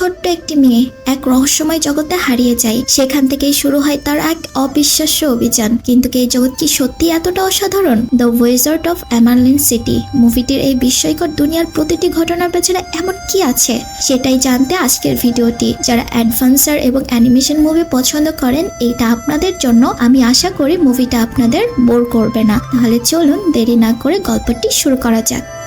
ছোট্ট একটি মেয়ে। এক রহস্যময় জগতে হারিয়ে যায়। সেখান থেকেই শুরু হয় তার এক অবিশ্বাস্য অভিযান। কিন্তু এই জগৎ কি সত্যি এতটা অসাধারণ? The wizard of Emerald City মুভিটির এই বিস্ময়কর দুনিয়ার প্রতিটি ঘটনার পেছনে এমন কি আছে? সেটাই জানতে আজকের ভিডিওটি। যারা অ্যাডভেঞ্চার এবং অ্যানিমেশন মুভি পছন্দ করেন, এইটা আপনাদের জন্য আমি আশা করি মুভিটা আপনাদের বোর করবে না। তাহলে চলুন দেরি না করে গল্পটি শুরু করা যাক।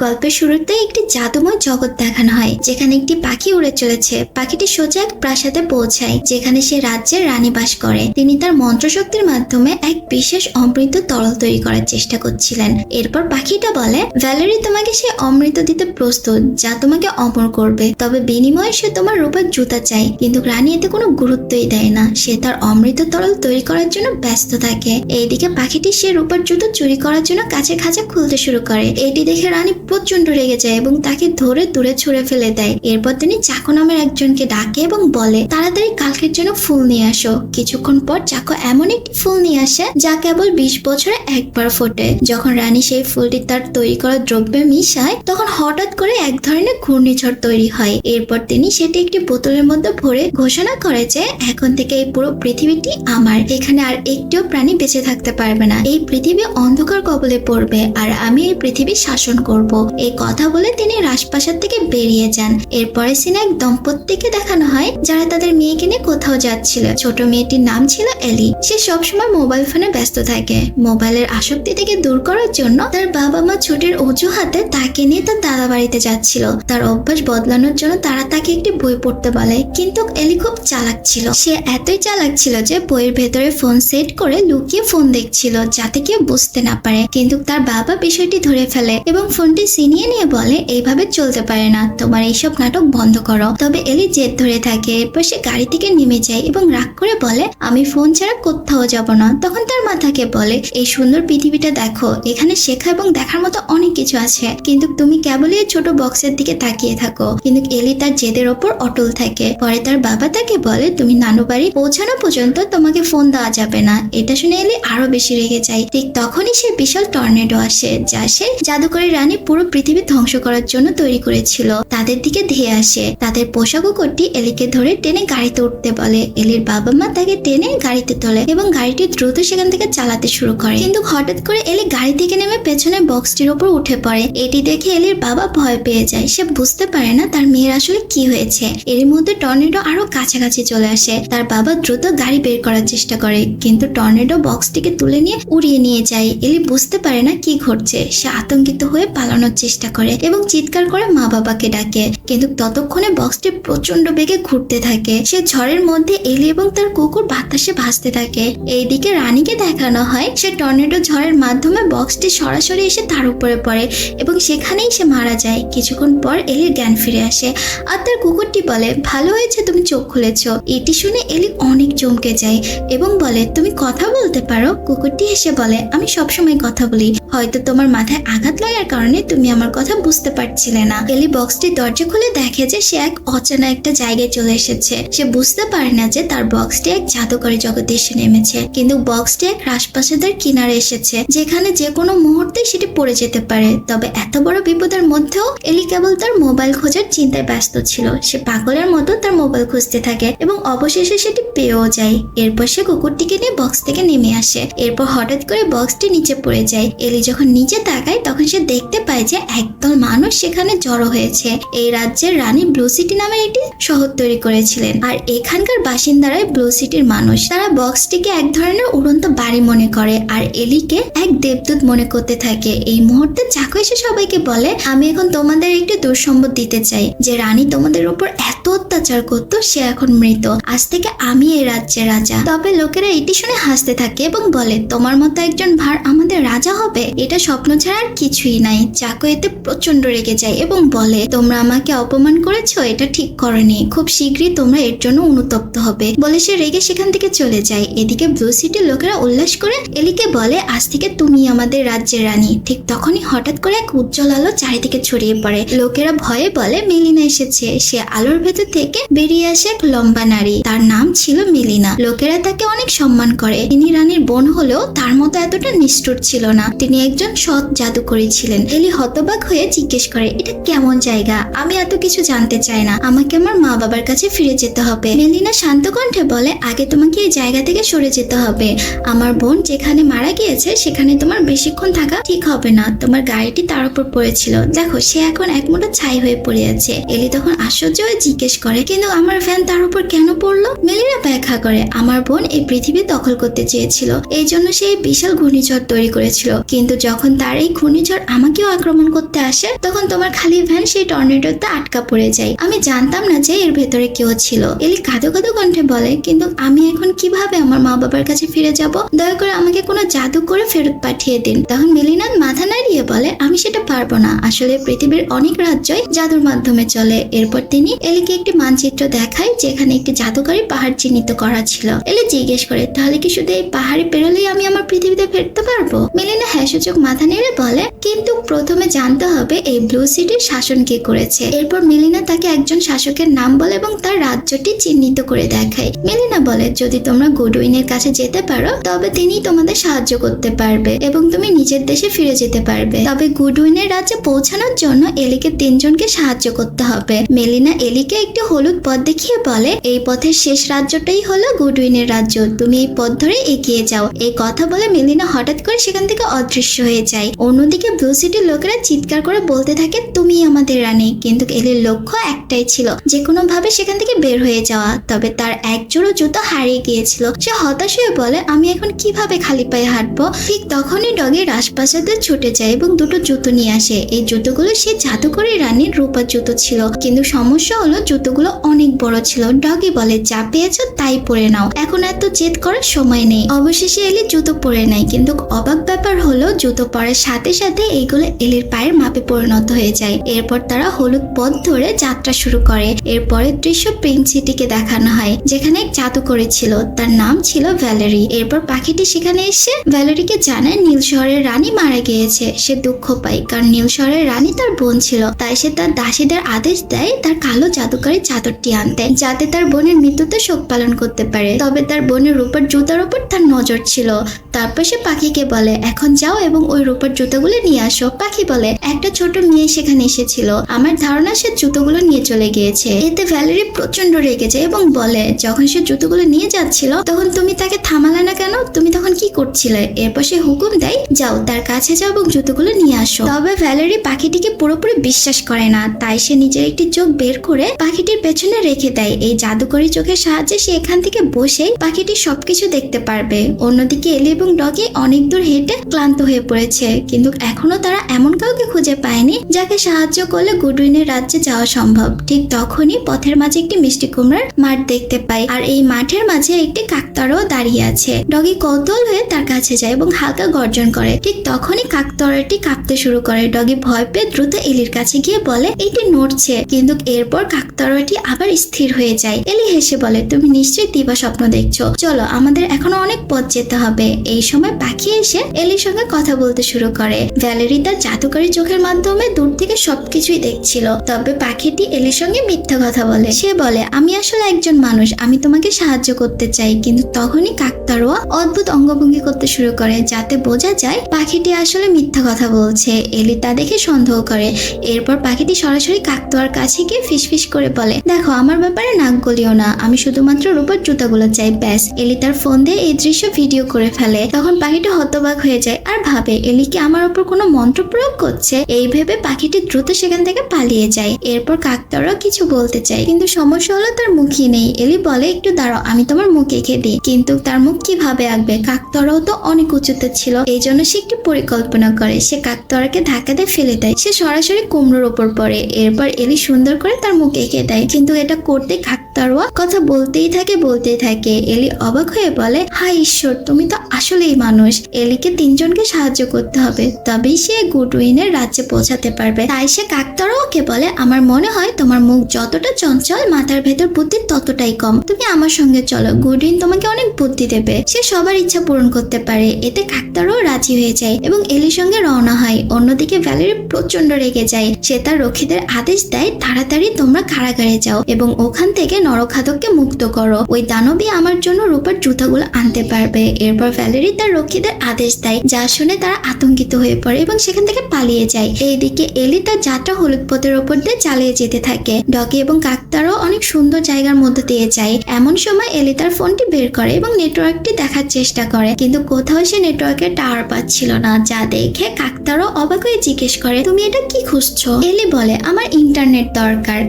গল্পের শুরুতে একটি জাদুময় জগৎ দেখানো হয়, যেখানে একটি পাখি উড়ে চলেছে। পাখিটি সোজা এক প্রাসাদে পৌঁছায়, যেখানে সে রাজ্যের রানী বাস করে। তিনি তার মন্ত্রশক্তির মাধ্যমে এক বিশেষ অমৃত তরল তৈরি করার চেষ্টা করছিলেন। এরপর পাখিটা বলে, ভ্যালেরি, তোমাকে সে অমৃত দিতে প্রস্তুত, যা তোমাকে অমর করবে। তবে বিনিময়ে সে তোমার রূপের জুতা চাই কিন্তু রানী এতে কোনো গুরুত্বই দেয় না। সে তার অমৃত তরল তৈরি করার জন্য ব্যস্ত থাকে। এইদিকে পাখিটি সে রূপার জুতো চুরি করার জন্য কাছে খাঁচা খুলতে শুরু করে। এটি দেখে রানী প্রচণ্ড রেগে যায় এবং তাকে ধরে দূরে ছুড়ে ফেলে দেয়। এরপর তিনি চাকো নামের একজনকে ডাকে এবং বলে, তাড়াতাড়ি কালকের জন্য ফুল নিয়ে আসো। কিছুক্ষণ পর চাকো এমন একটি ফুল নিয়ে আসে, যা কেবল বিশ বছরে একবার ফোটে। যখন রানী সেই ফুলটি তার তৈরি করা দ্রব্যে মিশায়, তখন হঠাৎ করে এক ধরনের ঘূর্ণিঝড় তৈরি হয়। এরপর তিনি সেটি একটি বোতলের মধ্যে ভরে ঘোষণা করে যে, এখন থেকে এই পুরো পৃথিবীটি আমার। এখানে আর একটিও প্রাণী বেঁচে থাকতে পারবে না। এই পৃথিবী অন্ধকার কবলে পড়বে, আর আমি এই পৃথিবী শাসন করব। এই কথা বলে তিনি রাজপ্রাসাদ থেকে বেরিয়ে যান। এরপরে সিনে এক দম্পতিকে দেখানো হয় যারা তাদের মেয়েকে নিয়ে কোথাও যাচ্ছিল। ছোট মেয়েটির নাম ছিল এলি। সে সবসময় মোবাইল ফোনে ব্যস্ত থাকে। মোবাইলের আসক্তি থেকে দূর করার জন্য তার বাবা মা ছুটির অজুহাতে তাকে নিয়ে তার দাদা বাড়িতে যাচ্ছিল। তার অভ্যাস বদলানোর জন্য তারা তাকে একটি বই পড়তে বলে। কিন্তু এলি খুব চালাক ছিল। সে এতই চালাক ছিল যে বইয়ের ভেতরে ফোন সেট করে লুকিয়ে ফোন দেখছিল যাতে কেউ বুঝতে না পারে। কিন্তু তার বাবা বিষয়টি ধরে ফেলে এবং ফোনটি ছিনিয়ে নিয়ে বলে, এইভাবে চলতে পারে না, তোমার এইসব নাটক বন্ধ করো। তবে এলি জেদ ধরে থাকে, এরপর সে গাড়ি থেকে নেমে যায় এবং রাগ করে বলে, আমি ফোন ছাড়া কোথাও যাব না। তখন তার মাথাকে বলে, এই সুন্দর পৃথিবীটা দেখো, এখানে শেখা এবং দেখার মতো অনেক কিছু আছে। কিন্তু তুমি কেবলই ছোট বক্সের দিকে তাকিয়ে থাকো। কিন্তু এলি তার জেদের ওপর অটল থাকে। পরে তার বাবা তাকে বলে, তুমি নানু বাড়ি পৌঁছানো পর্যন্ত তোমাকে ফোন দেওয়া যাবে না। এটা শুনে এলি আরও বেশি রেগে যায়। ঠিক তখনই সে বিশাল টর্নেডো আসে, যা সে জাদুকরি রানী পুরো পৃথিবী ধ্বংস করার জন্য তৈরি করেছিল। তাদের দিকে ধেয়ে আসে। তাদের পোশাক কুকুরটি এলিকে ধরে টেনে গাড়িতে উঠতে বলে। এলির বাবা মা তাকে টেনে গাড়িতে তোলে এবং গাড়িটি দ্রুত সেখান থেকে চালাতে শুরু করে। কিন্তু হঠাৎ করে এলি গাড়ি থেকে নেমে পেছনে বক্সটির উপর উঠে পড়ে। এটি দেখে এলির বাবা ভয় পেয়ে যায়। সে বুঝতে পারে না তার মেয়ের আসলে কি হয়েছে। এর মধ্যে টর্নেডো আরও কাছাকাছি চলে আসে। তার বাবা দ্রুত গাড়ি বের করার চেষ্টা করে। কিন্তু টর্নেডো বক্সটিকে তুলে নিয়ে উড়িয়ে নিয়ে যায়। এলি বুঝতে পারে না কি ঘটছে। সে আতঙ্কিত হয়ে পালানোর চেষ্টা করে এবং চিৎকার করে মা বাবাকে ডাকে। কিন্তু ততক্ষণে বক্সটি প্রচণ্ড বেগে ঘুরতে থাকে। সে ঝড়ের মধ্যে এলি এবং তার কুকুর বাতাসে ভাসতে থাকে। এইদিকে রানীকে দেখানো হয়, সে টর্নেডো ঝড়ের মাধ্যমে বক্সটি সরাসরি এসে তার উপরে পড়ে এবং সেখানেই সে মারা যায়। কিছুক্ষণ পর এলির জ্ঞান ফিরে আসে। আর তার কুকুরটি বলে, ভালো হয়েছে, তুমি চোখ খুলেছ। এটি শুনে এলি অনেক চমকে যায় এবং বলে, তুমি কথা বলতে পারো? কুকুরটি এসে বলে, আমি সবসময় কথা বলি। হয়তো তোমার মাথায় আঘাত লাগার কারণে তুমি আমার কথা বুঝতে পারছিলে না। এলি বক্সটি দরজা খুলে দেখে যে সে এক অচেনা একটা জায়গায় চলে এসেছে। সে বুঝতে পারে না যে তার বক্সটি এক জাদুকরী জগতে এসে নেমেছে। কিন্তু বক্সটি এক রাজপ্রাসাদের কিনারে এসেছে, যেখানে যে কোনো মুহূর্তে সেটি পড়ে যেতে পারে। তবে এত বড় বিপদের মধ্যেও এলি কেবল তার মোবাইল খোঁজার চিন্তায় ব্যস্ত ছিল। সে পাগলের মতো তার মোবাইল খুঁজতে থাকে এবং অবশেষে সেটি পেয়েও যায়। এরপর সে কুকুরটিকে নিয়ে বক্স থেকে নেমে আসে। এরপর হঠাৎ করে বক্সটি নিচে পড়ে যায়। এলি যখন নিচে তাকায়, তখন সে দেখতে পায় যে একদল মানুষ সেখানে জড়ো হয়েছে। এই রাজ্যের রানী ব্লু সিটি নামের একটি শহর তৈরি করেছিলেন। আর এখানকার বাসিন্দারাই ব্লু সিটির মানুষ। তারা বক্সটিকে এক ধরনের উড়ন্ত বাড়ি মনে করে আর এলিকে এক দেবদূত মনে করতে থাকে। এই মুহূর্তে চাকু এসে সবাইকে বলে, আমি এখন তোমাদের একটি দুঃসম্বদ দিতে চাই। যে রানী তোমাদের উপর এত অত্যাচার করতো, সে এখন মৃত। আজ থেকে আমি এই রাজ্যের রাজা। তবে লোকেরা এটি শুনে হাসতে থাকে এবং বলে, তোমার মতো একজন ভার আমাদের রাজা হবে? এটা স্বপ্ন ছাড়া আর কিছুই নাই। চাকু এতে প্রচণ্ড রেগে যায় এবং বলে, তোমরা আমাকে অপমান করেছ? এটা ঠিক করনি। খুব শীঘ্রই তোমরা এর জন্য অনুতপ্ত হবে। বলে সে রেগে সেখান থেকে চলে যায়। এদিকে ব্লু সিটির লোকেরা উল্লাস করে এলিকে বলে, আজ থেকে তুমি আমাদের রাজ্যের রানী। ঠিক তখনই হঠাৎ করে এক উজ্জ্বল আলো চারিদিকে ছড়িয়ে পড়ে। লোকেরা ভয়ে বলে, মেলিনা এসেছে। সে আলোর ভেতর থেকে বেরিয়ে আসে এক লম্বা নারী। তার নাম ছিল মেলিনা। লোকেরা তাকে অনেক সম্মান করে। তিনি রানীর বোন হলেও তার মতো এতটা নিষ্ঠুর ছিল না। তিনি একজন সৎ জাদুকরী ছিলেন। এলি হতবাক হয়ে জিজ্ঞেস করে, এটা কেমন জায়গা? আমি এত কিছু জানতে চাই না। আমাকে আমার মা বাবার কাছে ফিরে যেতে হবে মেলিনা শান্ত কণ্ঠে বলে, আগে তোমাকে এই জায়গা থেকে সরে যেতে হবে। আমার বোন যেখানে মারা গিয়েছে, সেখানে তোমার বেশিক্ষণ থাকা ঠিক হবে না। তোমার গাড়িটি তার উপর পড়েছিল। দেখো, সে এখন এক ছাই হয়ে পড়ে আছে এলি তখন আশ্চর্য হয়ে জিজ্ঞেস করে, কিন্তু আমার ফ্যান তার উপর কেন পড়ল মেলিনা ব্যাখ্যা করে, আমার বোন এই পৃথিবী দখল করতে চেয়েছিল। এই জন্য সে বিশাল ঘূর্ণিঝড় তৈরি করেছিল। কিন্তু যখন তার এই ঘূর্ণিঝড় আমাকেও আক্রমণ করতে আসে, তখন তোমার খালি ভ্যান সেই টর্নেডোতে আটকা পড়ে যায়। আমি জানতাম না যে এর ভেতরে কেউ ছিল। এলি কাঁদো কাঁদো কণ্ঠে বলে, কিন্তু আমি এখন কীভাবে আমার মা বাবার কাছে ফিরে যাব? দয়া করে আমাকে কোনো জাদু করে ফেরত পাঠিয়ে দিন। তখন মেলিনাথ মাথা নাড়িয়ে বলে, আমি সেটা পারব না। আসলে পৃথিবীর অনেক রাজ্যই জাদুর মাধ্যমে চলে। এরপর তিনি এলিকে একটি মানচিত্র দেখায়, যেখানে একটি জাদুকরী পাহাড় চিহ্নিত করা ছিল। এলি জিজ্ঞেস করে, তাহলে কি শুধু এই পাহাড়ে পেরোলেই আমি আমার পৃথিবীতে ফিরতে পারব? মেলিনা হ্যাঁ সূচক মাথা নেড়ে বলে, কিন্তু প্রথমে জানতে হবে এই ব্লু সিটির শাসন কে করেছে। এরপর মেলিনা তাকে একজন শাসকের নাম বলে এবং তার রাজ্যটি চিহ্নিত করে দেখায়। মেলিনা বলে, যদি তোমরা গুডউইনের কাছে যেতে পারো, তবে তিনি তোমাদের সাহায্য করতে পারবে এবং তুমি নিজের দেশে ফিরে যেতে পারবে। তবে গুডউইনের রাজ্যে পৌঁছানোর জন্য এলিকে তিনজনকে সাহায্য করতে হবে। মেলিনা এলিকে একটি হলুদ পথ দেখিয়ে বলে, এই পথের শেষ রাজ্যটাই হলো গুডউইনের রাজ্য। তুমি এই পথ ধরে এগিয়ে যাও। এই কথা বলে মেলিনা হঠাৎ করে সেখান থেকে অদৃশ্য হয়ে যায়। অন্যদিকে ব্লু সিটির লোকেরা চিৎকার করে বলতে থাকে, তুমি আমাদের রানী। কিন্তু এলির লক্ষ্য একটাই ছিল, যে কোনো ভাবে সেখান থেকে বের হয়ে যাওয়া। তবে তার এক জোড়ো জুতো হারিয়ে গিয়েছিল। সে হতাশ হয়ে বলে, আমি এখন কীভাবে খালি পায়ে হাঁটবো? ঠিক তখনই ডগি রাজপ্রাসাদে ছুটে যায় এবং দুটো জুতো নিয়ে আসে। এই জুতোগুলো সে জাদুকরি রানীর রূপার জুতো ছিল। কিন্তু সমস্যা হলো, জুতোগুলো অনেক বড় ছিল। ডগি বলে, যা পেয়েছ তাই পরে নাও। এখন এত জেদ করার সময় নেই। অবশেষে এলি জুতো পরে নেয় কিন্তু অবাক ব্যাপার হলো, জুতো পরার সাথে সাথে এইগুলো এলির পায়ের মাপে পরিণত হয়ে যায়। এরপর তারা হলুদ পথ ধরে যাত্রা শুরু করে। এরপরের দৃশ্য প্রিন্স সিটিকে দেখানো হয়, যেখানে এক জাদু করেছিল তার নাম ছিল ভ্যালেরি। এরপর পাখিটি সেখানে এসে ভ্যালেরিকে জানায় নীল শহরের রানী মারা গিয়েছে। সে দুঃখ পায়, কারণ নীল শহরের রানী তার বোন ছিল। তাই সে তার দাসীদের আদেশ দেয় তার কালো জাদুকারী চাদরটি আনতে, যাতে তার বোনের মৃত্যুতে শোক পালন করতে পারে। তবে তার বোনের রূপার জুতার উপর তার নজর ছিল। তারপর সে পাখিকে বলে, এখন যাও এবং ওই রূপার জুতোগুলো নিয়ে আসো। বলে? একটা ছোট মেয়ে সেখানে এসেছিল। আমার ধারণা সে জুতোগুলো নিয়ে চলে গিয়েছে। এতে ভ্যালেরি প্রচণ্ড রেগে যায় এবং বলে, যখন সে জুতোগুলো নিয়ে যাচ্ছিল, তখন তুমি তাকে থামালে না কেন? তুমি তখন কি করছিলে? এরপর সে হুকুম দেয়, যাও তার কাছে যাও এবং জুতোগুলো নিয়ে আসো। তবে ভ্যালেরি পাখিটিকে পুরোপুরি বিশ্বাস করে না। তাই সে নিজের একটি চোখ বের করে পাখিটির পেছনে রেখে দেয়। এই জাদুকরি চোখের সাহায্যে সে এখান থেকে বসে পাখিটি সবকিছু দেখতে পারবে। অন্যদিকে এলি এবং ডগি অনেক দূর হেঁটে ক্লান্ত হয়ে পড়েছে। কিন্তু এখনও তারা এমন কাউকে খুঁজে পায়নি যাকে সাহায্য করলে গুডউইনের রাজ্যে যাওয়া সম্ভব। ঠিক তখনই পথের মাঝে একটি মিষ্টি কুমড়ার মাঠ দেখতে পাই আর এই মাঠের মাঝে একটি কাকতারও দাঁড়িয়ে আছে। ডগি কৌতল হয়ে তার কাছে যায় এবং হালকা গর্জন করে। ঠিক তখনই কাকতারাটি কাঁপতে শুরু করে। ডগি ভয় পেয়ে দ্রুত এলির কাছে গিয়ে বলে, এটি নড়ছে। কিন্তু এরপর কাকতারাটি আবার স্থির হয়ে যায়। এলি হেসে বলে, তুমি নিশ্চয়ই দিবা স্বপ্ন দেখছ। চলো, আমাদের এখনও অনেক পথ যেতে হবে। এই সময় পাখি এসে এলির সঙ্গে কথা বলতে শুরু করে। ভ্যালেরি তার জাদুকরী চোখের মাধ্যমে দূর থেকে সবকিছুই দেখছিল। তবে পাখিটি এলির সঙ্গে মিথ্যা কথা বলে। সে বলে, আমি আসলে একজন মানুষ, আমি তোমাকে সাহায্য করতে চাই। কিন্তু তখনই কাকতারোয়া অদ্ভুত অঙ্গভঙ্গি করতে শুরু করে, যাতে বোঝা যায় পাখিটি আসলে মিথ্যা কথা বলছে। এলি তা দেখে সন্দেহ করে। এরপর পাখিটি সরাসরি কাকতোয়ার কাছে গিয়ে ফিসফিস করে বলে, দেখো, আমার ব্যাপারে নাক গলিও না। আমি শুধুমাত্র রূপার জুতাগুলো চাই, ব্যাস। এলি তার ফোন দিয়ে এই দৃশ্য ভিডিও করে ফেলে। তখন পাখিটা হতবাক হয়ে যায় আর ভাবে, এলি কি আমার উপর কোনো মন্ত্র প্রয়োগ করছে, এই ভেবে পাখিটি দ্রুত সেখান থেকে পালিয়ে যায়। এরপর কাকতারাও কিছু বলতে চায়। কিন্তু সমস্যা হলো তার মুখই নেই। এলি বলে, একটু দাঁড়াও, আমি তোমার মুখ এঁকে দিই। কিন্তু তার মুখ কীভাবে আঁকবে? কাকতরাও তো অনেক উঁচুতে ছিল। এই জন্য সে একটি পরিকল্পনা করে। সে কাকতরাকে দিয়ে ফেলে দেয়। সে সরাসরি কুমড়োর ওপর পড়ে। এরপর এলি সুন্দর করে তার মুখ এঁকে দেয়। কিন্তু এটা করতে কাকতারোয়া কথা বলতেই থাকে বলতেই থাকে। এলি অবাক হয়ে বলে হাই ঈশ্বর, তুমি তো আসলেই মানুষ। এলিকে তিনজনকে সাহায্য করতে হবে। তবেই সে গুডউইনের রাজ্যে পৌঁছাতে পারবে। তাই সে কাকতারাওকে বলে, আমার মনে হয় তোমার মুখ যতটা চঞ্চল, মাথার ভেতর বুদ্ধি ততটাই কম। তুমি আমার সঙ্গে চলো। গুডউইন তোমাকে অনেক বুদ্ধি দেবে। সে সবার ইচ্ছা পূরণ করতে পারে। এতে কাকতারও রাজি হয়ে যায় এবং এলির সঙ্গে রওনা হয়। অন্যদিকে ভ্যালেরি প্রচণ্ড রেগে যায়। সে তার রক্ষীদের আদেশ দেয়, তাড়াতাড়ি তোমরা কারাগারে যাও এবং ওখান থেকে নরখাদককে মুক্ত করো। ওই দানবী আমার জন্য রূপার জুতাগুলো আনতে পারবে। এরপর ভ্যালেরি তার রক্ষীদের আদেশ দেয়, যা শুনে তারা আতঙ্কিত হয়ে পড়ে এবং সেখান থেকে পালিয়ে যায়। এইদিকে এলি তার যাত্রা হলুদ পথের ওপর দিয়ে চালিয়ে যেতে থাকে। ডগি এবং কাকতারও অনেক সুন্দর জায়গার মধ্যে দিয়ে যায়। এমন সময় এলি তার ফোনটি বের করে এবং নেটওয়ার্কটি দেখার চেষ্টা করে। কিন্তু কোথাও সে নেটওয়ার্কের টাওয়ার পাচ্ছিল না, যা দেখে কাকতারও অবাক হয়ে জিজ্ঞেস করে, তুমি এটা কি খুঁজছো? এলি বলে, আমার ইন্টারনেট দরকার।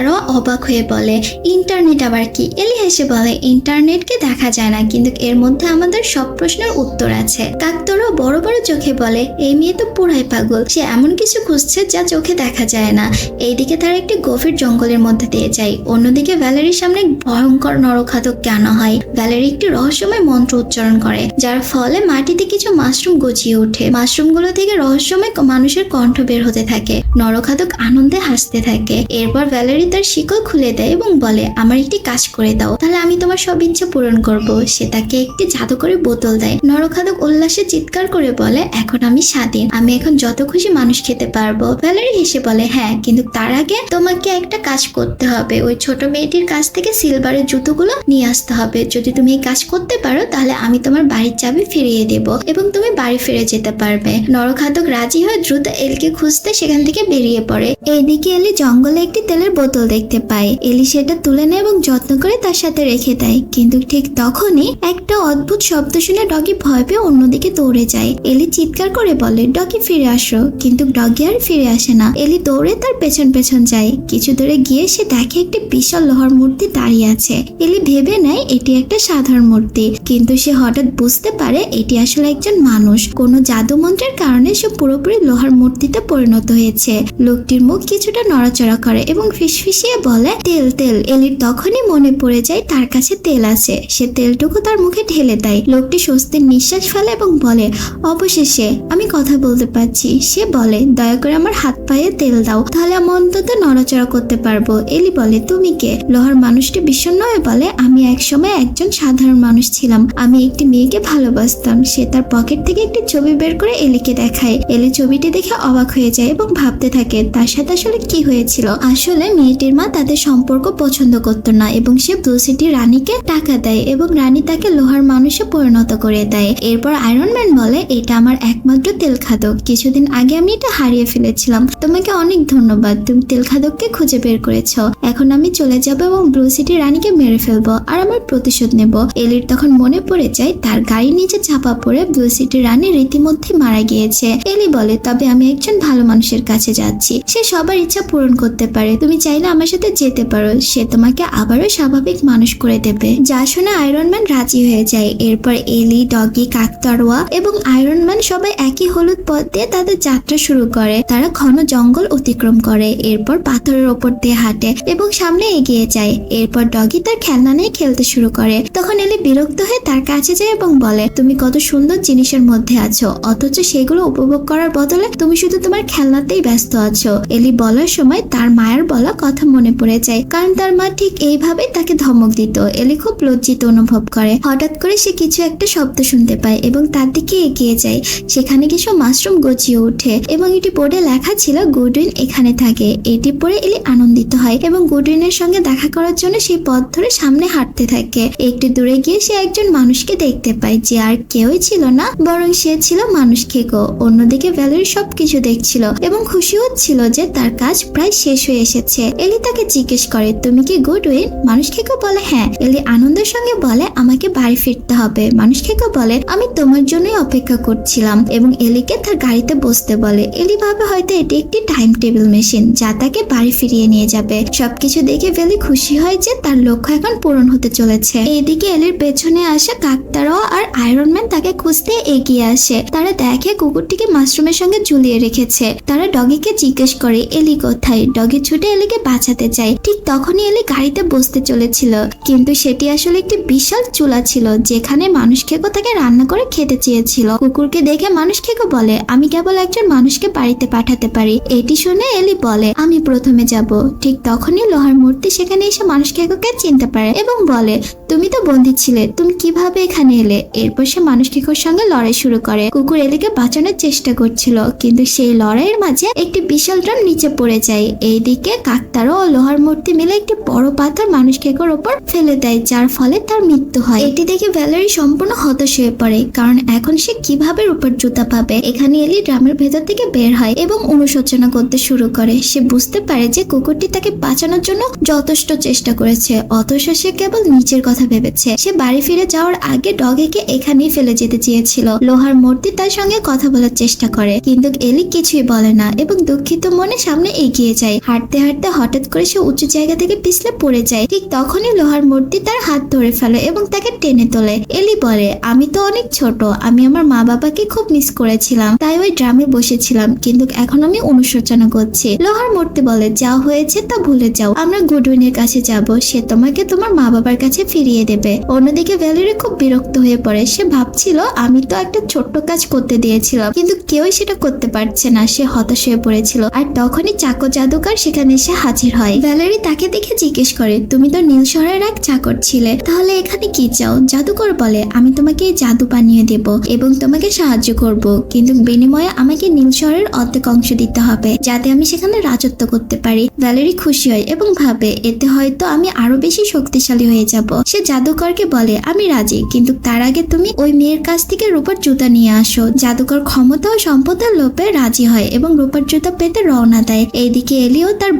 কাকতারও অবাক হয়ে বলে, ইন্টারনেট আবার কি? এলি হেসে বলে, ইন্টারনেটকে দেখা যায় না, কিন্তু এর মধ্যে আমাদের সব প্রশ্নের উত্তর আছে। কাকতারও বড় বড় চোখে বলে, এই মেয়ে তো পুরাই পাগল, সে এমন কিছু খুঁজছে যা চোখে দেখা যায় না। এইদিকে তারা একটি গভীর জঙ্গলের মধ্যে দিয়ে যায়, অন্যদিকে ভ্যালেরির সামনে ভয়ঙ্কর নরখাতককে কেন হয়? ভ্যালেরি একটি রহস্যময় মন্ত্র উচ্চারণ করে, যার ফলে মাটিতে কিছু মাশরুম গজিয়ে ওঠে। মাশরুমগুলো থেকে রহস্যময় মানুষের কণ্ঠ বের হতে থাকে নরখাতক আনন্দে হাসতে থাকে। এরপর ভ্যালেরি তার শিকল খুলে দেয় এবং বলে, আমার একটি কাজ করে দাও। তাহলে আমি তোমার সব ইচ্ছা পূরণ করব। সে তাকে একটি জাদুকরি বোতল দেয়। নরখাতক উল্লাসে চিৎকার করে বলে, এখন আমি স্বাধীন। আমি এখন যত খুশি মানুষ খেতে পারব। ভ্যালেরি হেসে বলে হ্যাঁ কিন্তু তার আগে তোমাকে একটা কাজ করতে হবে। ওই ছোট মেয়েটির কাছ থেকে সিলভারের জুতোগুলো নিয়ে আসতে হবে। যদি তুমি এই কাজ করতে পারো, তাহলে আমি তোমার বাড়ির চাবি ফিরিয়ে দেব এবং তুমি বাড়ি ফিরে যেতে পারবে। নরখাদক রাজি হয়ে দ্রুত এলকে খুঁজতে সেখান থেকে বেরিয়ে পড়ে। এইদিকে এলি জঙ্গলে একটি তেলের বোতল দেখতে পায়। এলি সেটা তুলে নেয় এবং যত্ন করে তার সাথে রেখে দেয়। কিন্তু ঠিক তখনই একটা অদ্ভুত শব্দ শুনে ডগি ভয় পেয়ে অন্যদিকে দৌড়ে যায়। এলি চিৎকার করে বলে, ডগি, ফিরে আসো। কিন্তু ডগি আর ফিরে আসে না। এলি দৌড়ে তার পেছন পেছন যায়। কিছু দূরে গিয়ে সে দেখে একটি বিশাল লোহার মূর্তি দাঁড়িয়ে আছে। এলি ভেবে নেয় এটি একটা সাধারণ মূর্তি। কিন্তু সে হঠাৎ বুঝতে পারে এটি আসলে একজন মানুষ। কোনো জাদু মন্ত্রের কারণে সে পুরোপুরি লোহার মূর্তিতে পরিণত হয়েছে। লোকটির মুখ কিছুটা নড়াচড়া করে এবং ফিসফিসিয়ে বলে, তেল তেল। এলির তখনই মনে পড়ে যায় তার কাছে তেল আছে। সে তেলটুকু তার মুখে ঢেলে দেয়। লোকটি স্বস্তির নিঃশ্বাস ফেলে এবং বলে, অবশেষে আমি কথা বলতে পারছি। সে বলে, দয়া করে আমার হাত পায়ে তেল দাও, তাহলে আমি অন্তত নড়াচড়া করতে পারব। এলি বলে, তুমি কে? লোহার মানুষটি বিষণ্ণ হয়ে বলে, আমি একসময় একজন সাধারণ মানুষ ছিলাম। আমি একটি মেয়েকে ভালোবাসতাম। সে তার পকেট থেকে একটি ছবি বের করে এলিকে দেখায়। এলি ছবিটি দেখে অবাক হয়ে যায় এবং ভাবতে থাকে, তার সাথে আসলে কি হয়েছিল? আসলে মেয়েটির মা তাদের সম্পর্ক পছন্দ করতো না এবং সে ব্লু সিটি রানীকে টাকা দেয় এবং রানী তাকে লোহার মানুষে পরিণত করে দেয়। এরপর আয়রন ম্যান বলে, এটা আমার একমাত্র তেল খাদক কিছুদিন আগে আমি এটা হারিয়ে ফেলেছিলাম। তোমাকে অনেক ধন্যবাদ। তুমি তেল খাদককে খুঁজে বের করেছ। এখন আমি চলে যাব এবং ব্লু সিটি রানীকে মেরে ফেলব আর আমার প্রতিশোধ নেব। এলির তখন মনে পড়ে যায়, তার গাড়ি নিচে চাপা পড়ে ব্লু সিটি রানী রীতিমধ্যে মারা গিয়েছে। এলি বলে, তবে আমি একজন ভালো মানুষের কাছে যাচ্ছি। সে সবার ইচ্ছা পূরণ করতে পারে। তুমি চাইলে আমার সাথে যেতে পারো। সে তোমাকে আবারও স্বাভাবিক মানুষ করে দেবে। যা শুনে আয়রন ম্যান রাজি হয়ে যায়। এরপর এলি ডগি কাকতারোয়া এবং আয়রন ম্যান সবাই একই হলুদ পথ দিয়ে তাদের যাত্রা শুরু করে। তারা ঘন জঙ্গল অতিক্রম করে। এরপর পাথরের ওপর দিয়ে হাঁটে এবং সামনে এগিয়ে যায়। এরপর ডগি তার খেলনা নিয়ে খেলতে শুরু করে। তখন এলি বিরক্ত হয়ে তার কাছে যায় এবং বলে, তুমি কত সুন্দর জিনিসের মধ্যে আছো। অথচ সেগুলো উপভোগ করার বদলে তুমি শুধু তোমার খেলনাতেই ব্যস্ত আছো। এলি বলার সময় তার মায়ের বলা কথা মনে পড়ে যায়। কারণ তার মা ঠিক এইভাবে তাকে ধমক দিত। এলি খুব লজ্জিত অনুভব করে। হঠাৎ করে সে কিছু একটা শব্দ শুনতে পায় এবং তার দিকে এগিয়ে যায়। সেখানে কিছু মাশরুম গজিয়ে ওঠে এবং এটি বোর্ডে লেখা ছিল, গুডউইন এখানে থাকে। এটি পড়ে এলি আনন্দিত হয় এবং গুডউইনের সঙ্গে দেখা করার জন্য সেই পথ ধরে সামনে হাঁটতে থাকে। একটু দূরে গিয়ে সে একজন মানুষকে দেখতে পায় যে আর কেউই ছিল না, বরং সে ছিল মানুষ খেকো অন্যদিকে ভ্যালেরি সবকিছু দেখছিল এবং খুশি হচ্ছিল যে তার কাজ প্রায় শেষ হয়ে এসেছে। এলি তাকে জিজ্ঞেস করে, তুমি কি গুডউইন মানুষ খেকো বলে হ্যাঁ। এলি আনন্দের সঙ্গে বলে, আমাকে বাড়ি ফিরতে হবে। মানুষ খেকো বলে, আমি তোমার জন্যই অপেক্ষা করছিলাম। এবং এলিকে তার গাড়িতে বসতে বলে, এলি ভাবে হয়তো এটি একটি টাইম টেবিল মেশিন যা তাকে বাড়ি ফিরিয়ে নিয়ে যাবে। সবকিছু দেখে ভেলি খুশি হয় যে তার লক্ষ্য এখন পূরণ হতে চলেছে। এইদিকে এলির পেছনে আসা কাকতারাও আর আয়রন ম্যান তাকে খুঁজতে এগিয়ে আসে। তারা দেখে কুকুরটিকে মাশরুমের সঙ্গে ঝুলিয়ে রেখেছে। তারা ডগিকে জিজ্ঞেস করে, এলি কোথায়? ডগি ছুটে এলিকে বাঁচাতে চায়। ঠিক তখনই এলি গাড়িতে বসতে চলেছিল। কিন্তু সেটি আসলে একটি বিশাল চুলা ছিল, যেখানে মানুষ খেকো তাকে রান্না করে খেতে চেয়েছিল। কুকুরকে দেখে মানুষ খেকো বলে, আমি কেবল একজন মানুষকে বাড়িতে পাঠাতে পারি। এটি শুনে এলি বলে, আমি প্রথমে যাব। ঠিক তখনই লোহার মূর্তি সেখানে এসে মানুষ খেকোকে চিনতে পারে এবং বলে, তুমি তো বন্দী ছিলে, তুমি কীভাবে এখানে এলে? এরপর সে মানুষ খেকোর সঙ্গে লড়াই শুরু করে। কুকুর এলিকে বাঁচানোর চেষ্টা করছিল, কিন্তু সেই লড়াইয়ের মাঝে একটি বিশাল ড্রাম নিচে পড়ে যায়। এইদিকে কাকতা ও লোহার মূর্তি মিলে একটি বড় পাথর মানুষ কেকের ওপর ফেলে দেয়, যার ফলে তার মৃত্যু হয়। এটি দেখে ভ্যালেরি সম্পূর্ণ হতাশ হয়ে পড়ে, কারণ এখন সে কীভাবে রূপার জুতা পাবে? এখানে এলি ড্রামের ভেতর থেকে বের হয় এবং অনুশোচনা করতে শুরু করে। সে বুঝতে পারে যে কুকুরটি তাকে বাঁচানোর জন্য যথেষ্ট চেষ্টা করেছে, অথচ সে কেবল নিজের কথা ভেবেছে। সে বাড়ি ফিরে যাওয়ার আগে ডগেকে এখানেই ফেলে যেতে চেয়েছিল। লোহার মূর্তি তার সঙ্গে কথা বলার চেষ্টা করে, কিন্তু এলি কিছুই বলে না এবং দুঃখিত মনে সামনে এগিয়ে যায়। হাঁটতে হাঁটতে হঠাৎ করে সে উঁচু জায়গা থেকে পিছলে পড়ে যায়। ঠিক তখনই লোহার মূর্তি তার হাত ধরে ফেলে এবং তাকে টেনে তোলে। এলি বলে, আমি তো অনেক ছোট, আমি আমার মা বাবাকে খুব মিস করেছিলাম, তাই ওই ড্রামে বসেছিলাম, কিন্তু এখন আমি অনুশোচনা করছি। লোহার মূর্তি বলে, যা হয়েছে তা ভুলে যাও, আমরা গুডউইনের কাছে যাব, সে তোমাকে তোমার মা বাবার কাছে ফিরিয়ে দেবে। অন্যদিকে ভ্যালেরি খুব বিরক্ত হয়ে পড়ে। সে ভাবছিল, আমি তো একটা ছোট্ট কাজ করতে দিয়েছিলাম, কিন্তু কেউই সেটা করতে পারছে না। সে হতাশ হয়ে পড়েছিল। আর তখনই চাকর জাদুকার সেখানে এসে হাজির হয়। ভ্যালেরি তাকে দেখে জিজ্ঞেস করে, তুমি তো নীল শহরের এক চাকর ছিলে। তাহলে এখানে কি চাও? জাদুকর বলে, আমি তোমাকে জাদু বানিয়ে দেব এবং তোমাকে সাহায্য করব। কিন্তু বিনিময়ে আমাকে নীল শহরের অর্ধেক অংশ দিতে হবে, যাতে আমি সেখানে রাজত্ব করতে পারি। ভ্যালেরি খুশি হয় এবং ভাবে, এতে হয়তো আমি আরও বেশি শক্তিশালী হয়ে যাব। সে জাদুকরকে বলে, আমি রাজি, কিন্তু তার আগে তুমি ওই মেয়ের কাছ থেকে রূপার জুতা নিয়ে আসো। জাদুকর ক্ষমতা ও সম্পদের লোভে রাজি হয় এবং রূপার জুতা পেতে রওনা দেয়। এইদিকে এলিও তার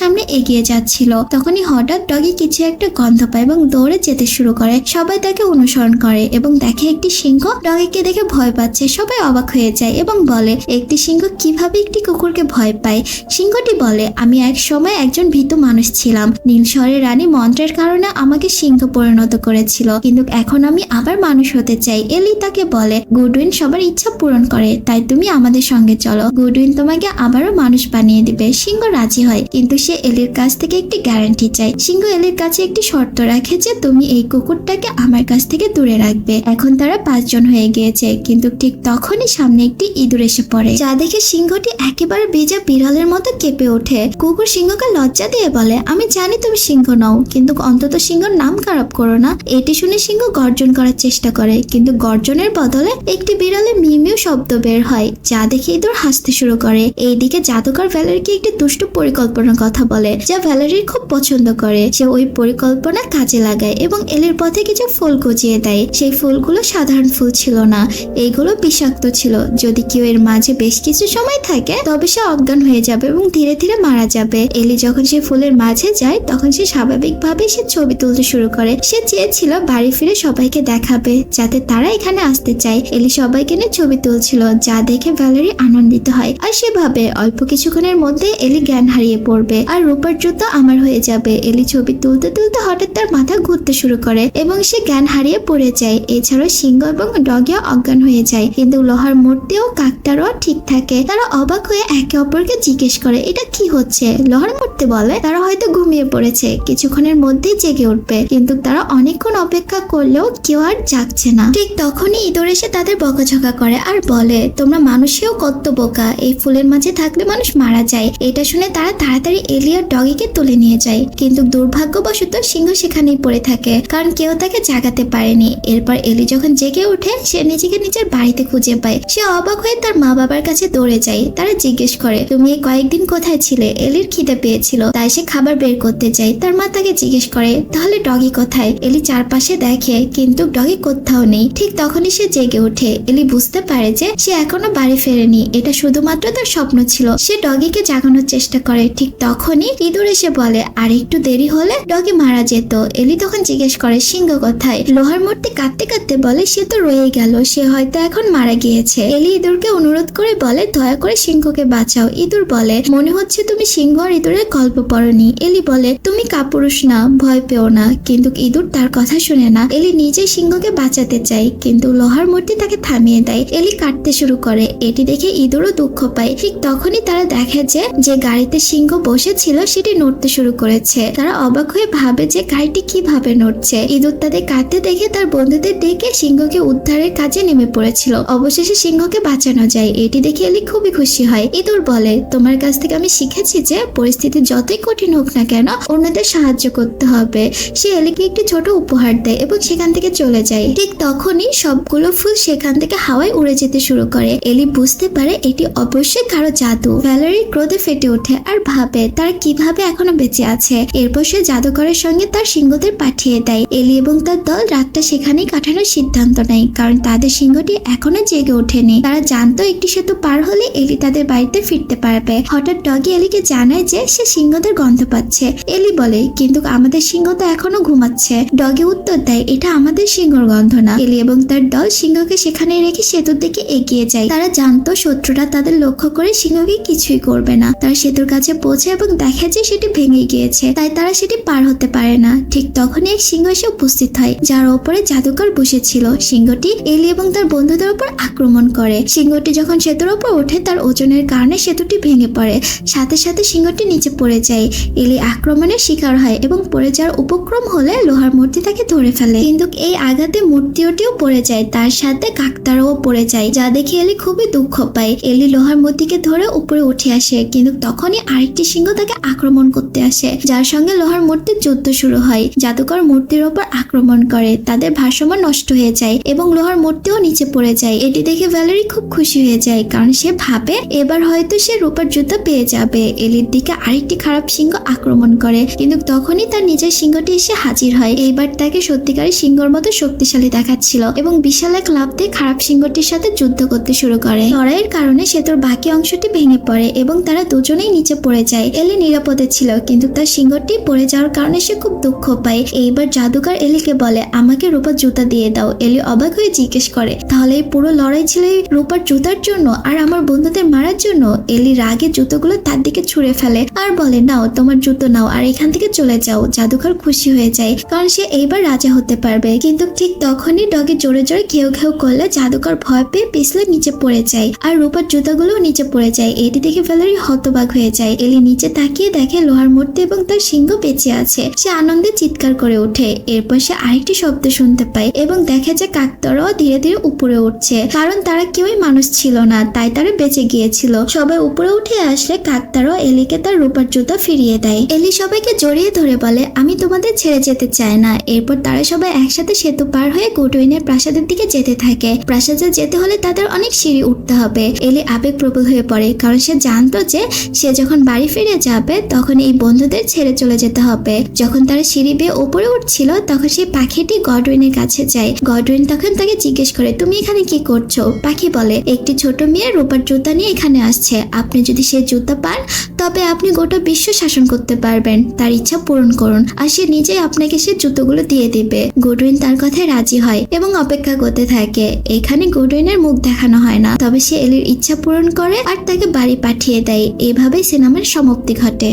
সামনে এগিয়ে যাচ্ছিল। তখনই হঠাৎ ডগি কিছু একটা গন্ধ পায় এবং দৌড়ে যেতে শুরু করে। সবাই তাকে অনুসরণ করে এবং দেখে একটি সিংহ ডগিকে দেখে ভয় পাচ্ছে। সবাই অবাক হয়ে যায় এবং বলে, একটি সিংহ কীভাবে একটি কুকুরকে ভয় পায়? সিংহটি বলে, আমি এক সময় একজন ভীত মানুষ ছিলাম। নীল শহরের রানী মন্ত্রের কারণে আমাকে সিংহ পরিণত করেছিল। কিন্তু এখন আমি আবার মানুষ হতে চাই। এলি তাকে বলে, গুডউইন সবার ইচ্ছা পূরণ করে, তাই তুমি আমাদের সঙ্গে চলো। গুডউইন তোমাকে আবারও মানুষ বানিয়ে দিবে। সিংহ রাজি হয়, কিন্তু সে এলির কাছ থেকে একটি গ্যারান্টি চায় সিংহ এলির কাছে একটি শর্ত রাখে যে তুমি এই কুকুরটাকে আমার কাছ থেকে দূরে রাখবে। এখন তারা পাঁচজন হয়ে গিয়েছে, কিন্তু ঠিক তখনই সামনে একটি ইঁদুর এসে পড়ে। যা দেখে সিংহটি একেবারে বেজা বিড়ালের মতো কেঁপে ওঠে। কুকুর সিংহকে লজ্জা দিয়ে বলে, আমি জানি তুমি সিংহ নও, কিন্তু অন্তত সিংহর নাম খারাপ করো না। এটি শুনে সিংহ গর্জন করার চেষ্টা করে, কিন্তু গর্জনের বদলে একটি বিড়ালে মিউমিউ শব্দ বের হয়, যা দেখে ইঁদুর হাসতে শুরু করে। এইদিকে জাদুকর ভ্যালেরিকে একটি দুষ্ট পরিকল্পনার কথা বলে, যা ভ্যালারি খুব পছন্দ করে। সে ওই পরিকল্পনা কাজে লাগায় এবং এলির পথে কিছু ফুল গজিয়ে দেয়। সেই ফুলগুলো সাধারণ ফুল ছিল না, এইগুলো বিষাক্ত ছিল। যদি কেউ এর মাঝে বেশ কিছু সময় থাকে, তবে সে অজ্ঞান হয়ে যাবে এবং ধীরে ধীরে মারা যাবে। এলি যখন সে ফুলের মাঝে যায়, তখন সে স্বাভাবিকভাবে সে ছবি তুলতে শুরু করে। সে চেয়েছিল বাড়ি ফিরে সবাইকে দেখাবে, যাতে তারা এখানে আসতে চায়। এলি সবাইকে নিয়ে ছবি তুলছিল, যা দেখে ভ্যালারি আনন্দিত হয়। আর সে ভাবে অল্প কিছুক্ষণের মধ্যে এলি জ্ঞান হারিয়ে পড়বে। আর রূপার জুতো আমার হয়ে যাবে। এলি ছবি তুলতে তুলতে হঠাৎ তার মাথা ঘুরতে শুরু করে এবং সে জ্ঞান হারিয়ে পড়ে যায়। এছাড়াও সিংহ এবং ডগিয়া অজ্ঞান হয়ে যায়। কিন্তু লোহার মূর্তি ও কাকটারও ঠিক থাকে। তারা অবাক হয়ে একে অপরকে জিজ্ঞেস করে, এটা কি হচ্ছে? লোহার মূর্তি বলে? তারা হয়তো ঘুমিয়ে পড়েছে। কিছুক্ষণের মধ্যেই জেগে উঠবে। কিন্তু তারা অনেকক্ষণ অপেক্ষা করলেও কেউ আর জাগছে না। ঠিক তখনই ইঁদুর এসে তাদের বকাঝকা করে আর বলে, তোমরা মানুষেও কত বোকা। এই ফুলের মাঝে থাকলে মানুষ মারা যায়। এটা শুনে তারা তাড়াতাড়ি এলিয়ার ডগিকে তুলে নিয়ে যায়। কিন্তু দুর্ভাগ্যবশত সিংহ সেখানেই পড়ে থাকে, কারণ কেউ তাকে জাগাতে পারেনি। এরপর এলি যখন জেগে ওঠে, সে নিজেকে নিজের বাড়িতে খুঁজে পায়। সে অবাক হয়ে তার মা বাবার কাছে দৌড়ে যায়। তারা জিজ্ঞেস করে, তুমি এই কয়েকদিন কোথায় ছিলে? এলির খিদে পেয়েছিল, তাই সে খাবার বের করতে যায়। তার মা তাকে জিজ্ঞেস করে, তাহলে ডগি কোথায়? এলি চারপাশে দেখে, কিন্তু ডগি কোথাও নেই। ঠিক তখনই সে জেগে ওঠে। এলি বুঝতে পারে যে, সে এখনও বাড়ি ফেরেনি। এটা শুধুমাত্র তার স্বপ্ন ছিল। সে ডগিকে জাগানোর চেষ্টা করে। ঠিক তখনই ইঁদুর এসে বলে, আর একটু দেরি হলে? ডগি মারা যেত। এলি তখন জিজ্ঞেস করে, সিংহ কোথায়? লোহার মূর্তি কাঁদতে কাঁদতে বলে, সে তো রয়ে গেল, সে হয়তো এখন মারা গিয়েছে। এলি ইঁদুরকে অনুরোধ করে বলে, দয়া করে সিংহকে বাঁচাও। ইঁদুর বলে, মনে হচ্ছে তুমি সিংহ আর ইঁদুরের গল্প পড়নি। এলি বলে, তুমি কাপুরুষ না, ভয় পেও না, কিন্তু ইঁদুর তার কথা শুনে না। এলি নিজেই সিংহকে বাঁচাতে চায়, কিন্তু লোহার মূর্তি তাকে থামিয়ে দেয়। এলি কাটতে শুরু করে, এটি দেখে ইঁদুরও দুঃখ পায়। ঠিক তখনই তারা দেখে যে গাড়িতে সিংহ বসেছিল সেটি নড়তে শুরু করেছে। তারা অবাক হয়ে ভাবে যে গাড়িটি কীভাবে নড়ছে। ইঁদুর তাদের কাঁদতে দেখে তার বন্ধুদের ডেকে সিংহকে উদ্ধারের কাজে নেমে পড়েছিল। অবশেষে সিংহকে বাঁচানো যায়, এটি দেখে এলি খুবই খুশি হয়। ইঁদুর বলে, তোমার কাছ থেকে আমি শিখেছি যে পরিস্থিতি যতই কঠিন হোক না কেন, অন্যদের সাহায্য করতে হবে সে এলিকে একটি ছোট উপহার দেয় এবং সেখান থেকে চলে যায়। ঠিক তখনই সবগুলো ফুল সেখান থেকে হাওয়ায় উড়ে যেতে শুরু করে। এলি বুঝতে পারে এটি অবশ্যই কারও জাদু। ভ্যালারি ক্রোধে ফেটে ওঠে আর ভাবে, তার তারা কীভাবে এখনও বেঁচে আছে? এরপর সে জাদুঘরের সঙ্গে তার সিংহদের পাঠিয়ে দেয়। এলি এবং তার দল রাতটা সেখানেই কাটানোর সিদ্ধান্ত নেয়, কারণ তাদের সিংহটি এখনও জেগে ওঠেনি। তারা জানতো একটি সেতু পার হলে এলি তাদের বাড়িতে ফিরতে পারবে। হঠাৎ ডগি এলিকে জানায় যে সে সিংহদের গন্ধ পাচ্ছে। এলি বলে, কিন্তু আমাদের সিংহ তো এখনও ঘুমাচ্ছে। ডগি উত্তর দেয়, এটা আমাদের সিংহর গন্ধ না। এলি এবং তার দল সিংহকে সেখানে রেখে সেতুর দিকে এগিয়ে যায়। তারা জানতো শত্রুরা তাদের লক্ষ্য করে সিংহকে কিছুই করবে না। তারা সেতুর কাছে পৌঁছে এবং দেখে যে সেটি ভেঙে গিয়েছে, তাই তারা সেটি পার হতে পারে না। ঠিক তখনই এক সিংহ এসে উপস্থিত হয়, যার ওপরে জাদুকর বসেছিল। সিংহটি এলি এবং তার বন্ধুদের উপর আক্রমণ করে। সিংহটি যখন সেতুর উপর ওঠে, তার ওজনের কারণে সেতুটি ভেঙে পড়ে। সাথে সাথে সিংহটি নিচে পড়ে যায়। এলি আক্রমণের শিকার হয় এবং পড়ে যাওয়ার উপক্রম হলে লোহার মূর্তি তাকে ধরে ফেলে। কিন্তু এই আঘাতে মূর্তিওটিও পড়ে যায়, তার সাথে কাকতারাও পড়ে যায়, যা দেখে এলি খুবই দুঃখ পায়। এলি লোহার মূর্তিকে ধরে উপরে উঠে আসে, কিন্তু তখনই আরেকটি সিংহ তাকে আক্রমণ করতে আসে, যার সঙ্গে লোহার মূর্তির যুদ্ধ শুরু হয়। জাদুকর মূর্তির ওপর আক্রমণ করে, তাদের ভারসাম্য নষ্ট হয়ে যায় এবং লোহার মূর্তিও নিচে পড়ে যায়। এটি দেখে ভ্যালেরি খুব খুশি হয়ে যায়, কারণ সে ভাবে, এবার হয়তো সে রূপার জুতা পেয়ে যাবে। এলির দিকে আরেকটি খারাপ সিংহ আক্রমণ করে, কিন্তু তখনই তার নিজের সিংহটি এসে হাজির হয়। এইবার তাকে সত্যিকারের সিংহর মতো শক্তিশালী দেখাচ্ছিল এবং বিশাল এক লাভ দিয়ে খারাপ সিংহটির সাথে যুদ্ধ করতে শুরু করে। লড়াইয়ের কারণে সে সেতুর বাকি অংশটি ভেঙে পড়ে এবং তারা দুজনেই নিচে পড়ে যায়। এলি নিরাপদে ছিল, কিন্তু তার সিংহটি পড়ে যাওয়ার কারণে সে খুব দুঃখ পায়। এইবার জাদুকর এলিকে বলে, আমাকে রূপার জুতা দিয়ে দাও। এলি অবাক হয়ে জিজ্ঞেস করে তাহলে পুরো লড়াই ছিল রূপার জুতার জন্য, আর আমার বন্ধুদের মারার জন্য। এলি রাগে জুতোগুলো তার দিকে ছুঁড়ে ফেলে আর বলে, নাও, তোমার জুতো নাও, আর এখান থেকে চলে যাও জাদুকর খুশি হয়ে যায়, কারণ সে এইবার রাজা হতে পারবে। কিন্তু ঠিক তখনই ডগে জোরে জোরে ঘেউ ঘেউ করলে জাদুকর ভয় পেয়ে পিছলে নিচে পড়ে যায়, আর রূপার জুতাগুলোও নিচে পড়ে যায়। এটি দেখে ভ্যালেরি হতবাক হয়ে যায়। এলি নিচে তাকিয়ে দেখে লোহার মূর্তি এবং তার সিংহ বেঁচে আছে। সে আনন্দে চিৎকার করে ওঠে। এরপর সে আরেকটি শব্দ শুনতে পায় এবং দেখে যে কাকতারাও ধীরে ধীরে উপরে উঠছে। কারণ তারা কেউই মানুষ ছিল না, তাই তারা বেঁচে গিয়েছিল। সবাই উপরে উঠে আসলে কাকতারাও এলিকে তার রূপার জুতা ফিরিয়ে দেয়। এলি সবাইকে জড়িয়ে ধরে বলে, আমি তোমাদের ছেড়ে যেতে চাই না। এরপর তারা সবাই একসাথে সেতু পার হয়ে গুডউইনের প্রাসাদের দিকে যেতে থাকে। প্রাসাদে যেতে হলে তাদের অনেক সিঁড়ি উঠতে হবে। এলি আবেগপ্রবল হয়ে পড়ে, কারণ সে জানতো যে সে যখন বাড়ি ফিরে যাবে, তখন এই বন্ধুদের ছেড়ে চলে যেতে হবে। যখন তারা সিঁড়ি বেয়ে উপরে উঠছিল, তখন সেই পাখিটি গডউইনের কাছে যায়। গডউইন তখন তাকে জিজ্ঞেস করে, তুমি এখানে কি করছ? পাখি বলে, একটি ছোট মেয়ে রূপার জুতা নিয়ে এখানে আসছে। আপনি যদি সে জুতা পান, তবে আপনি গোটা বিশ্ব শাসন করতে পারবেন। তার ইচ্ছা পূরণ করুন আর সে নিজেই আপনাকে সে জুতোগুলো দিয়ে দিবে। গুডউইন তার কথায় রাজি হয় এবং অপেক্ষা করতে থাকে। এখানে গুডউইনের মুখ দেখানো হয় না, তবে সে এলির ইচ্ছা পূরণ করে আর তাকে বাড়ি পাঠিয়ে দেয়। এভাবেই সিনেমার সমাপ্তি ঘটে।